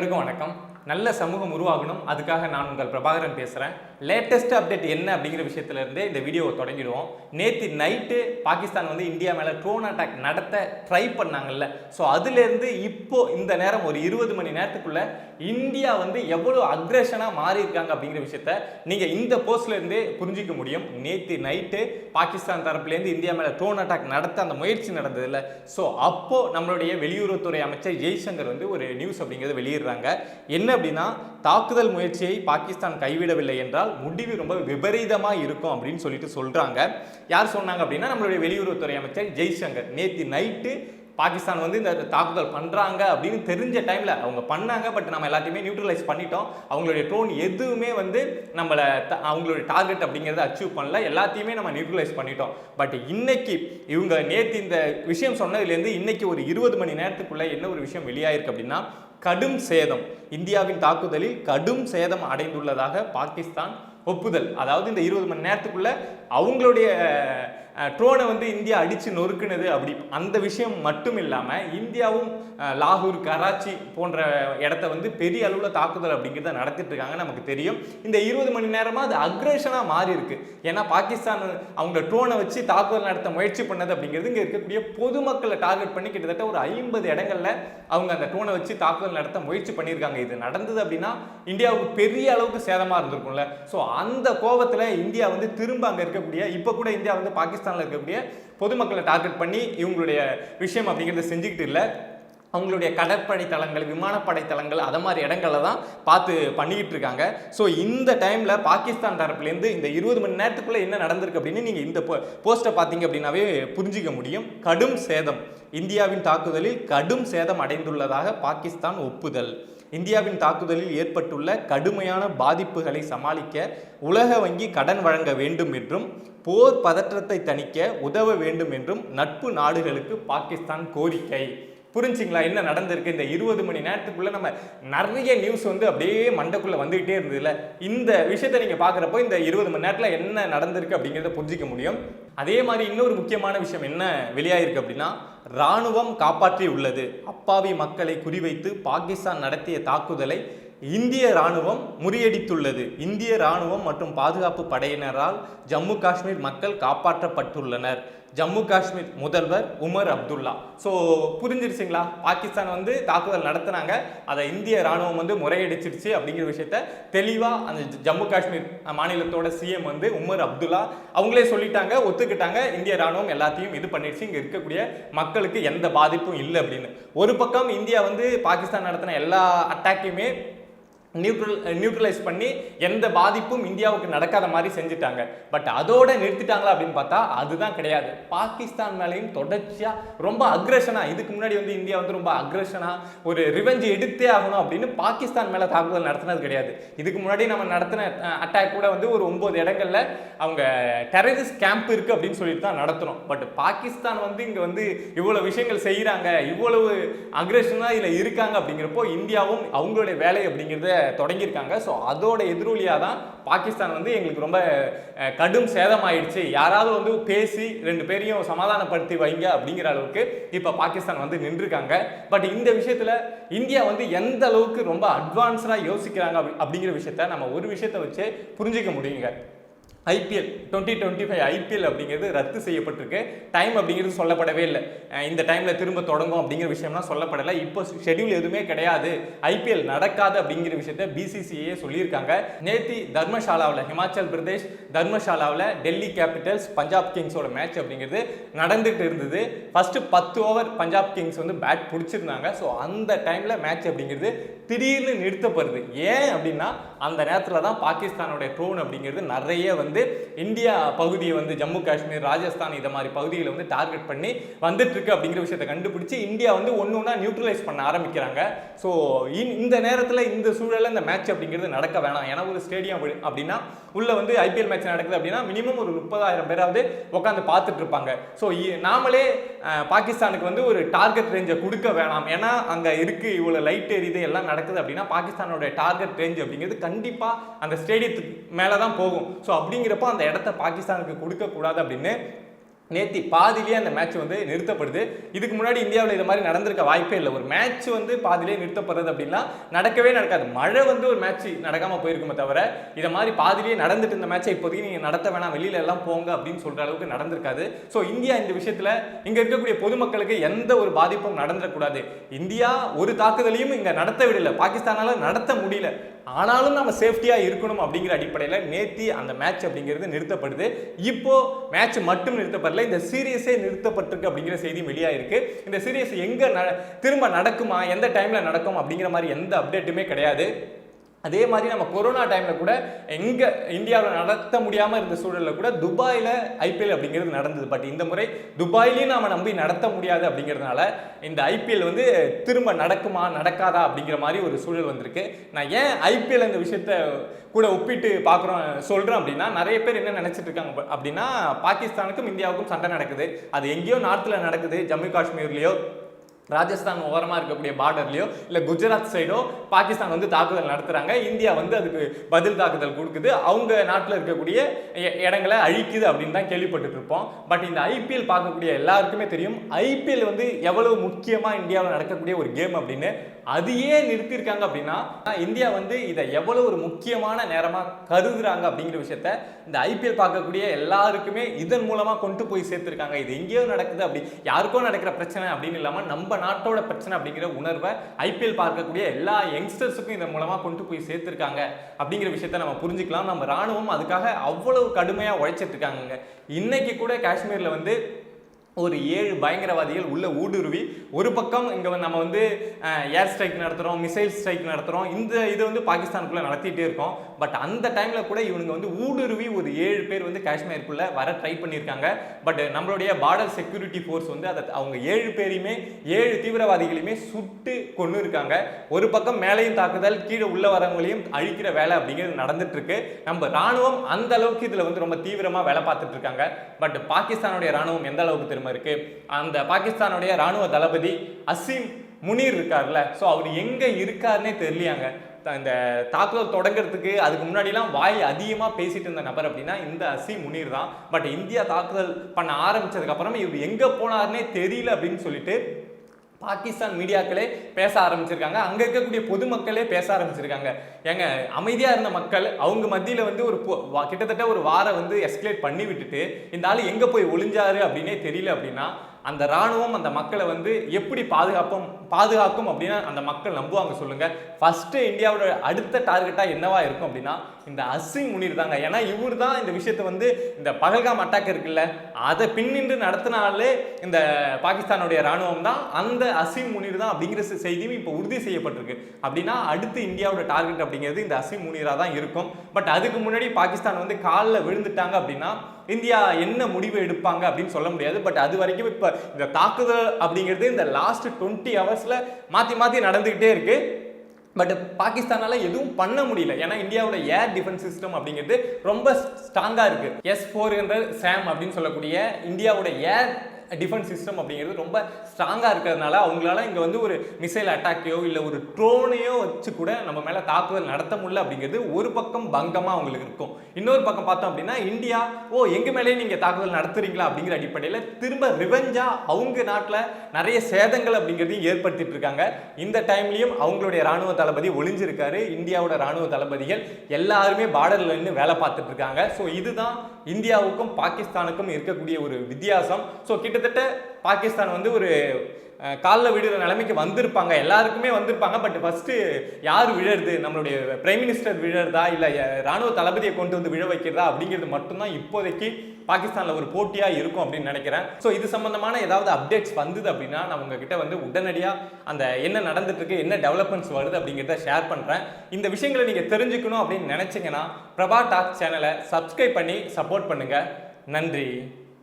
அனைவருக்கும் வணக்கம். நல்ல சமூகம் உருவாகணும். அதுக்காக நான் உங்கள் பிரபாகரன் பேசுகிறேன் லேட்டஸ்ட் அப்டேட் என்ன அப்படிங்கிற விஷயத்துலேருந்தே இந்த வீடியோவை தொடங்கிடுவோம். நேற்று நைட்டு பாகிஸ்தான் வந்து இந்தியா மேலே ட்ரோன் அட்டாக் நடத்த ட்ரை பண்ணாங்கல்ல. ஸோ அதுலேருந்து இப்போ இந்த நேரம் ஒரு இருபது மணி நேரத்துக்குள்ள இந்தியா வந்து எவ்வளோ அக்ரஷனாக மாறி இருக்காங்க அப்படிங்கிற விஷயத்த நீங்கள் இந்த போஸ்ட்ல இருந்தே புரிஞ்சிக்க முடியும். நேற்று நைட்டு பாகிஸ்தான் தரப்புலேருந்து இந்தியா மேலே ட்ரோன் அட்டாக் நடத்த அந்த முயற்சி நடந்ததில்ல. ஸோ அப்போ நம்மளுடைய வெளியுறவுத்துறை அமைச்சர் ஜெய்சங்கர் வந்து ஒரு நியூஸ் அப்படிங்கிறத வெளியிடுறாங்க. என்ன அப்படின்னா தாக்குதல் முயற்சியை பாகிஸ்தான் கைவிடவில்லை என்றால் முடிவு ரொம்ப விபரீதமா இருக்கும் அப்படின்னு சொல்லிட்டு சொல்றாங்க. யார் சொன்னாங்க அப்படின்னா நம்மளுடைய வெளியுறவுத்துறை அமைச்சர் ஜெய்சங்கர். நேற்று நைட்டு பாகிஸ்தான் வந்து இந்த தாக்குதல் பண்றாங்க அப்படின்னு தெரிஞ்ச டைம்ல அவங்க பண்ணாங்க பட் நம்ம எல்லாத்தையுமே நியூட்ரலைஸ் பண்ணிட்டோம். அவங்களுடைய ட்ரோன் எதுவுமே வந்து நம்மளை அவங்களுடைய டார்கெட் அப்படிங்கிறத அச்சீவ் பண்ணல. எல்லாத்தையுமே நம்ம நியூட்ரலைஸ் பண்ணிட்டோம். பட் இன்னைக்கு இவங்க நேற்று இந்த விஷயம் சொன்னதுலேருந்து இன்னைக்கு ஒரு இருபது மணி நேரத்துக்குள்ளே என்ன ஒரு விஷயம் வெளியாயிருக்கு அப்படின்னா கடும் சேதம். இந்தியாவின் தாக்குதலில் கடும் சேதம் அடைந்துள்ளதாக பாகிஸ்தான் ஒப்புதல். அதாவது இந்த இருபது மணி நேரத்துக்குள்ள அவங்களுடைய ட்ரோனை வந்து இந்தியா அடிச்சு நொறுக்குனது அப்படி. அந்த விஷயம் மட்டும் இல்லாமல் இந்தியாவும் லாகூர் கராச்சி போன்ற இடத்த வந்து பெரிய அளவில் தாக்குதல் அப்படிங்கிறத நடத்திட்டு இருக்காங்க நமக்கு தெரியும். இந்த இருபது மணி நேரமாக அது அக்ரேஷனாக மாறி இருக்கு. ஏன்னா பாகிஸ்தான் அவங்க ட்ரோனை வச்சு தாக்குதல் நடத்த முயற்சி பண்ணது அப்படிங்கிறது இங்கே இருக்கக்கூடிய பொதுமக்களை டார்கெட் பண்ணி கிட்டத்தட்ட ஒரு ஐம்பது இடங்கள்ல அவங்க அந்த ட்ரோனை வச்சு தாக்குதல் நடத்த முயற்சி பண்ணியிருக்காங்க. இது நடந்தது அப்படின்னா இந்தியாவுக்கு பெரிய அளவுக்கு சேதமாக இருந்திருக்கும்ல. ஸோ அந்த கோபத்தில் இந்தியா வந்து திரும்ப அங்கே இருக்கக்கூடிய இப்போ கூட இந்தியா வந்து பாகிஸ்தான் பாகிஸ்தானில் இருக்கக்கூடிய பொதுமக்களை டார்கெட் பண்ணி இவங்களுடைய விஷயம் அப்படிங்கிறத செஞ்சுக்கிட்டு இல்லை. அவங்களுடைய கடற்படை தளங்கள் விமானப்படை தளங்கள் அதை மாதிரி இடங்களை தான் பார்த்து பண்ணிக்கிட்டு இருக்காங்க. ஸோ இந்த டைமில் பாகிஸ்தான் தரப்புலேருந்து இந்த இருபது மணி நேரத்துக்குள்ளே என்ன நடந்திருக்கு அப்படின்னு நீங்கள் இந்த போஸ்ட்டை பார்த்தீங்க அப்படின்னாவே புரிஞ்சிக்க முடியும். கடும் சேதம். இந்தியாவின் தாக்குதலில் கடும் சேதம் அடைந்துள்ளதாக பாகிஸ்தான் ஒப்புதல். இந்தியாவின் தாக்குதலில் ஏற்பட்டுள்ள கடுமையான பாதிப்புகளை சமாளிக்க உலக வங்கி கடன் வழங்க வேண்டும் என்றும் போர் பதற்றத்தை தணிக்க உதவ வேண்டும் என்றும் நட்பு நாடுகளுக்கு பாகிஸ்தான் கோரிக்கை. புரிஞ்சிங்களா? என்ன நடந்திருக்கு? இந்த இருபது மணி நேரத்துக்குள்ள நம்ம நிறைய நியூஸ் வந்து அப்படியே மண்டக்குள்ளே வந்துகிட்டே இருந்ததுல. இந்த விஷயத்தை நீங்க பாக்குறப்போ இந்த இருபது மணி நேரத்துல என்ன நடந்திருக்கு அப்படிங்கிறத புரிஞ்சிக்க முடியும். அதே மாதிரி இன்னொரு முக்கியமான விஷயம் என்ன வெளியாயிருக்கு அப்படின்னா ராணுவம் காப்பாற்றி உள்ளது அப்பாவி மக்களை குறிவைத்து பாகிஸ்தான் நடத்திய தாக்குதலை இந்திய ராணுவம் முறியடித்துள்ளது. இந்திய ராணுவம் மற்றும் பாதுகாப்பு படையினரால் ஜம்மு காஷ்மீர் மக்கள் காப்பாற்றப்பட்டுள்ளனர். ஜம்மு காஷ்மீர் முதல்வர் உமர் அப்துல்லா. ஸோ புரிஞ்சிருச்சுங்களா? பாகிஸ்தான் வந்து தாக்குதல் நடத்துனாங்க. அதை இந்திய ராணுவம் வந்து முறையடிச்சிருச்சு அப்படிங்கிற விஷயத்த தெளிவாக அந்த ஜம்மு காஷ்மீர் மாநிலத்தோட சிஎம் வந்து உமர் அப்துல்லா அவங்களே சொல்லிட்டாங்க ஒத்துக்கிட்டாங்க. இந்திய ராணுவம் எல்லாத்தையும் இது பண்ணிடுச்சு இங்கே இருக்கக்கூடிய மக்களுக்கு எந்த பாதிப்பும் இல்லை அப்படின்னு. ஒரு பக்கம் இந்தியா வந்து பாகிஸ்தான் நடத்தின எல்லா அட்டாக்கையுமே நியூட்ரல் நியூட்ரலைஸ் eh, பண்ணி எந்த பாதிப்பும் இந்தியாவுக்கு நடக்காத மாதிரி செஞ்சுட்டாங்க. பட் அதோட நிறுத்திட்டாங்களா அப்படின்னு பார்த்தா அதுதான் கிடையாது. பாகிஸ்தான் மேலேயும் தொடர்ச்சியாக ரொம்ப அக்ரஷனாக இதுக்கு முன்னாடி வந்து இந்தியா வந்து ரொம்ப அக்ரஷனாக ஒரு ரிவெஞ்ச் எடுத்தே ஆகணும் அப்படின்னு பாகிஸ்தான் மேலே தாக்குதல் நடத்தினது கிடையாது. இதுக்கு முன்னாடி நம்ம நடத்தின அட்டாக் கூட வந்து ஒரு ஒம்பது இடங்கள்ல அவங்க டெரரிஸ்ட் கேம்ப் இருக்குது அப்படின்னு சொல்லிட்டு தான் நடத்துகிறோம் பட் பாகிஸ்தான் வந்து இங்கே வந்து இவ்வளோ விஷயங்கள் செய்கிறாங்க இவ்வளவு அக்ரஷனாக இதில் இருக்காங்க அப்படிங்கிறப்போ இந்தியாவும் அவங்களுடைய வேலை அப்படிங்கிறத தொடங்கியிருக்காங்க. ஸோ அதோட எதிரொலியாக தான் பாகிஸ்தான் வந்து எங்களுக்கு ரொம்ப கடும் சேதமாயிடுச்சு. யாராவது வந்து பேசி ரெண்டு பேரையும் சமாதானப்படுத்தி வைங்க அப்படிங்கிற அளவுக்கு இப்போ பாகிஸ்தான் வந்து நின்றுருக்காங்க. பட் இந்த விஷயத்தில் இந்தியா வந்து எந்த அளவுக்கு ரொம்ப அட்வான்ஸ்டாக யோசிக்கிறாங்க அப்படி- அப்படிங்கிற விஷயத்த நம்ம ஒரு விஷயத்தை வச்சு புரிஞ்சிக்க முடியுங்க. IPL twenty twenty five IPL அப்படிங்கிறது ரத்து செய்யப்பட்டிருக்கு. டைம் அப்படிங்கிறது சொல்லப்படவே இல்லை. இந்த டைமில் திரும்ப தொடங்கும் அப்படிங்கிற விஷயம்லாம் சொல்லப்படலை. இப்போ ஷெடியூல் எதுவுமே கிடையாது. ஐபிஎல் நடக்காது அப்படிங்கிற விஷயத்த பிசிசிஐயே சொல்லியிருக்காங்க. நேத்தி தர்மசாலாவில் ஹிமாச்சல் பிரதேஷ் தர்மசாலாவில் டெல்லி கேபிட்டல்ஸ் பஞ்சாப் கிங்ஸோட மேட்ச் அப்படிங்கிறது நடந்துட்டு இருந்தது. ஃபஸ்ட்டு பத்து ஓவர் பஞ்சாப் கிங்ஸ் வந்து பேட் பிடிச்சிருந்தாங்க. ஸோ அந்த டைமில் மேட்ச் அப்படிங்கிறது திடீர்னு நிறுத்தப்படுது. ஏன் அப்படின்னா அந்த நேரத்தில் தான் பாகிஸ்தானோட ட்ரோன் அப்படிங்கிறது நிறைய வந்து இந்தியா பகுதியை வந்து ஜம்மு காஷ்மீர் ராஜஸ்தான் இதை மாதிரி பகுதிகளை வந்து டார்கெட் பண்ணி வந்துட்டுருக்கு அப்படிங்கிற விஷயத்தை கண்டுபிடிச்சி இந்தியா வந்து ஒன்று ஒன்றா நியூட்ரலைஸ் பண்ண ஆரம்பிக்கிறாங்க. ஸோ இந்த நேரத்தில் இந்த சூழலில் இந்த மேட்ச் அப்படிங்கிறது நடக்க வேணாம். ஏன்னா ஒரு ஸ்டேடியம் அப்படின்னா உள்ள வந்து ஐபிஎல் மேட்ச் நடக்குது அப்படின்னா மினிமம் ஒரு முப்பதாயிரம் பேராவது உட்காந்து பார்த்துட்டு இருப்பாங்க ஸோ நாமளே பாகிஸ்தானுக்கு வந்து ஒரு டார்கெட் ரேஞ்சை கொடுக்க வேணாம். ஏன்னா அங்கே இருக்கு இவ்வளோ லைட் எரியுது எல்லாம் நடக்குது அப்படின்னா பாகிஸ்தானோட டார்கெட் ரேஞ்ச் அப்படிங்கிறது கண்டிப்பாக அந்த ஸ்டேடியத்துக்கு மேலே தான் போகும். ஸோ அப்படிங்கிறப்போ அந்த இடத்த பாகிஸ்தானுக்கு கொடுக்கக்கூடாது அப்படின்னு நேத்தி பாதியிலேயே அந்த மேட்ச் வந்து நிறுத்தப்படுது. இதுக்கு முன்னாடி இந்தியாவில் இது மாதிரி நடந்திருக்க வாய்ப்பே இல்லை. ஒரு மேட்ச் வந்து பாதியிலே நிறுத்தப்படுறது அப்படின்னா நடக்கவே நடக்காது. மழை வந்து ஒரு மேட்ச் நடக்காமல் போயிருக்குமே தவிர இதை மாதிரி பாதியிலேயே நடந்துட்டு இந்த மேட்சை இப்போதைக்கு நீங்கள் நடத்த வேணாம் வெளியில எல்லாம் போங்க அப்படின்னு சொல்ற அளவுக்கு நடந்திருக்காது. ஸோ இந்தியா இந்த விஷயத்தில் இங்கே இருக்கக்கூடிய பொதுமக்களுக்கு எந்த ஒரு பாதிப்பும் நடந்துடக்கூடாது. இந்தியா ஒரு தாக்குதலையும் இங்கே நடத்த விடல. பாகிஸ்தானால் நடத்த முடியல. ஆனாலும் நம்ம சேஃப்டியாக இருக்கணும் அப்படிங்கிற அடிப்படையில் நேத்தி அந்த மேட்ச் அப்படிங்கிறது நிறுத்தப்படுது. இப்போ மேட்ச் மட்டும் நிறுத்தப்படல இந்த சீரியஸே நிறுத்தப்பட்டிருக்கு அப்படிங்கிற செய்தி வெளியாயிருக்கு. இந்த சீரியஸ் எங்க திரும்ப நடக்குமா எந்த டைம்ல நடக்கும் அப்படிங்கிற மாதிரி எந்த அப்டேட்டுமே கிடையாது. அதே மாதிரி நம்ம கொரோனா டைமில் கூட எங்கே இந்தியாவில் நடத்த முடியாமல் இருந்த சூழலில் கூட துபாயில் ஐபிஎல் அப்படிங்கிறது நடந்தது. பட் இந்த முறை துபாயிலையும் நாம் நம்பி நடத்த முடியாது அப்படிங்கிறதுனால இந்த ஐபிஎல் வந்து திரும்ப நடக்குமா நடக்காதா அப்படிங்கிற மாதிரி ஒரு சூழல் வந்திருக்கு. நான் ஏன் ஐபிஎல் இந்த விஷயத்த கூட ஒப்பிட்டு பார்க்குறோம் சொல்கிறோம் அப்படின்னா நிறைய பேர் என்ன நினைச்சிட்டு இருக்காங்க அப்படின்னா பாகிஸ்தானுக்கும் இந்தியாவுக்கும் சண்டை நடக்குது. அது எங்கேயோ நார்த்தில் நடக்குது ஜம்மு காஷ்மீர்லேயோ. ராஜஸ்தான் ஓரமாக இருக்கக்கூடிய பார்டர்லையோ இல்லை குஜராத் சைடோ பாகிஸ்தான் வந்து தாக்குதல் நடத்துகிறாங்க இந்தியா வந்து அதுக்கு பதில் தாக்குதல் கொடுக்குது. அவங்க நாட்டில் இருக்கக்கூடிய இடங்களை அழிக்குது அப்படின்னு தான் கேள்விப்பட்டுட்டு இருப்போம் பட் இந்த ஐபிஎல் பார்க்கக்கூடிய எல்லாருக்குமே தெரியும். ஐபிஎல் வந்து எவ்வளவு முக்கியமாக இந்தியாவில் நடக்கக்கூடிய ஒரு கேம் அப்படின்னு அதையே நிறுத்தியிருக்காங்க அப்படின்னா இந்தியா வந்து இதை எவ்வளவு ஒரு முக்கியமான நேரமாக கருதுகிறாங்க அப்படிங்கிற விஷயத்த இந்த ஐபிஎல் பார்க்கக்கூடிய எல்லாருக்குமே இதன் மூலமாக கொண்டு போய் சேர்த்துருக்காங்க. இது எங்கேயோ நடக்குது அப்படி யாருக்கோ நடக்கிற பிரச்சனை அப்படின்னு இல்லாமல் நம்ம நாட்டோட பிரச்சனை அப்படிங்கிற உணர்வை ஐபிஎல் பார்க்கக்கூடிய எல்லா யங்ஸ்டர்ஸுக்கும் இதன் மூலமாக கொண்டு போய் சேர்த்துருக்காங்க அப்படிங்கிற விஷயத்த நம்ம புரிஞ்சுக்கலாம். நம்ம ராணுவம் அதுக்காக அவ்வளவு கடுமையாக உழைச்சிட்டு இருக்காங்க இன்னைக்கு கூட காஷ்மீரில் வந்து ஒரு ஏழு பயங்கரவாதிகள் உள்ள ஊடுருவி ஒரு பக்கம் இங்கே வந்து நம்ம வந்து ஏர் ஸ்ட்ரைக் நடத்துகிறோம் மிசைல் ஸ்ட்ரைக் நடத்துகிறோம் இந்த இது வந்து பாகிஸ்தானுக்குள்ளே நடத்திட்டே இருக்கோம். பட் அந்த டைமில் கூட இவனுங்க வந்து ஊடுருவி ஒரு ஏழு பேர் வந்து காஷ்மீருக்குள்ளே வர ட்ரை பண்ணியிருக்காங்க. பட் நம்மளுடைய பார்டர் செக்யூரிட்டி ஃபோர்ஸ் வந்து அதை அவங்க ஏழு பேரையுமே ஏழு தீவிரவாதிகளையுமே சுட்டு கொண்டு இருக்காங்க. ஒரு பக்கம் மேலையும் தாக்குதல் கீழே உள்ள வரவங்களையும் அழிக்கிற வேலை அப்படிங்கிறது நடந்துட்டுருக்கு. நம்ம ராணுவம் அந்த அளவுக்கு இதில் வந்து ரொம்ப தீவிரமாக வேலை பார்த்துட்டு இருக்காங்க. பட் பாகிஸ்தானுடைய ராணுவம் எந்த அளவுக்கு பெருமை இருக்கு. அந்த பாகிஸ்தானுடைய ராணுவ தளபதி அசீம் முனீர் இருக்கார்ல. ஸோ அவர் எங்கே இருக்காருன்னே தெரியலையாங்க. த- இந்த தாக்குதல் தொடங்குறதுக்கு அதுக்கு முன்னாடிலாம் வாய் அதிகமாக பேசிட்டு இருந்த நபர் அப்படின்னா இந்த அசீம் முனீர் தான். பட் இந்தியா தாக்குதல் பண்ண ஆரம்பிச்சதுக்கு இவர் எங்கே போனாருன்னே தெரியல அப்படின்னு சொல்லிட்டு பாகிஸ்தான் மீடியாக்களே பேச ஆரம்பிச்சிருக்காங்க. அங்கே இருக்கக்கூடிய பொதுமக்களே பேச ஆரம்பிச்சிருக்காங்க. ஏங்க அமைதியாக இருந்த மக்கள் அவங்க மத்தியில் வந்து ஒரு கிட்டத்தட்ட ஒரு வாரம் வந்து எஸ்கலேட் பண்ணி விட்டுட்டு இந்த ஆள் எங்கே போய் ஒளிஞ்சாரு அப்படின்னே தெரியல அப்படின்னா அந்த ராணுவம் அந்த மக்களை வந்து எப்படி பாதுகாப்போம் பாதுகாக்கும் அப்படின்னா அந்த மக்கள் நம்புவாங்க சொல்லுங்க. ஃபர்ஸ்ட் இந்தியாவோட அடுத்த டார்கெட்டாக என்னவா இருக்கும் அப்படின்னா இந்த அசிம் முனீர் தாங்க. ஏன்னா இவர் தான் இந்த விஷயத்தை வந்து இந்த பகல்காம் அட்டாக் இருக்குல்ல அதை பின்னின்று நடத்தினாலே இந்த பாகிஸ்தானுடைய ராணுவம் தான் அந்த அசிம் முனீர் தான் அப்படிங்கிற செய்தியும் இப்போ உறுதி செய்யப்பட்டிருக்கு. அப்படின்னா அடுத்து இந்தியாவோட டார்கெட் அப்படிங்கிறது இந்த அசிம் முனீராக தான் இருக்கும். பட் அதுக்கு முன்னாடி பாகிஸ்தான் வந்து காலில் விழுந்துட்டாங்க அப்படின்னா இந்தியா என்ன முடிவு எடுப்பாங்க அப்படின்னு சொல்ல முடியாது. பட் அது வரைக்கும் இப்போ இந்த தாக்குதல் அப்படிங்கிறது இந்த லாஸ்ட் டுவெண்ட்டி ஹவர்ஸில் மாற்றி மாற்றி நடந்துக்கிட்டே இருக்குது பட் பாகிஸ்தானால எதுவும் பண்ண முடியல. ஏன்னா இந்தியாவோட ஏர் டிஃபென்ஸ் சிஸ்டம் அப்படிங்கிறது ரொம்ப ஸ்ட்ராங்காக இருக்குது எஸ் ஃபோர் ஹண்ட்ரட் சாம் அப்படின்னு சொல்லக்கூடிய இந்தியாவோட ஏர் டிஃபென்ஸ் சிஸ்டம் அப்படிங்கிறது ரொம்ப ஸ்ட்ராங்காக இருக்கிறதுனால அவங்களால இங்கே வந்து ஒரு மிசைல் அட்டாக்கையோ இல்லை ஒரு ட்ரோனையோ வச்சு கூட நம்ம மேலே தாக்குதல் நடத்த முடியல அப்படிங்கிறது ஒரு பக்கம் பங்கமாக அவங்களுக்கு இருக்கும். இன்னொரு பக்கம் பார்த்தோம் அப்படின்னா இந்தியா ஓ எங்கள் மேலேயே நீங்கள் தாக்குதல் நடத்துறீங்களா அப்படிங்கிற அடிப்படையில் திரும்ப ரிவெஞ்சாக அவங்க நாட்டில் நிறைய சேதங்கள் அப்படிங்கிறதையும் ஏற்படுத்திட்டு இருக்காங்க. இந்த டைம்லையும் அவங்களுடைய ராணுவ தளபதி ஒளிஞ்சிருக்காரு. இந்தியாவோட ராணுவ தளபதிகள் எல்லாருமே பார்டரில் நின்று வேலை பார்த்துட்டு இருக்காங்க. ஸோ இதுதான் இந்தியாவுக்கும் பாகிஸ்தானுக்கும் இருக்கக்கூடிய ஒரு வித்தியாசம். ஸோ கிட்ட கிட்டத்தட்ட பாகிஸ்தான் வந்து ஒரு காலில் விடுற நிலைமைக்கு வந்திருப்பாங்க. எல்லாருக்குமே வந்திருப்பாங்க. பட் ஃபஸ்ட்டு யார் விழறது நம்மளுடைய பிரைம் மினிஸ்டர் விழறதா? இல்லை ராணுவ தளபதியை கொண்டு வந்து விழ வைக்கிறதா? அப்படிங்கிறது மட்டும்தான் இப்போதைக்கு பாகிஸ்தானில் ஒரு போட்டியாக இருக்கும் அப்படின்னு நினைக்கிறேன். ஸோ இது சம்மந்தமான ஏதாவது அப்டேட்ஸ் வந்தது அப்படின்னா நான் உங்ககிட்ட வந்து உடனடியாக அந்த என்ன நடந்துட்டுருக்கு என்ன டெவலப்மெண்ட்ஸ் வருது அப்படிங்கிறத ஷேர் பண்ணுறேன் இந்த விஷயங்களை நீங்கள் தெரிஞ்சுக்கணும் அப்படின்னு நினச்சிங்கன்னா பிரபா டாக் சேனலை சப்ஸ்கிரைப் பண்ணி சப்போர்ட் பண்ணுங்கள் நன்றி.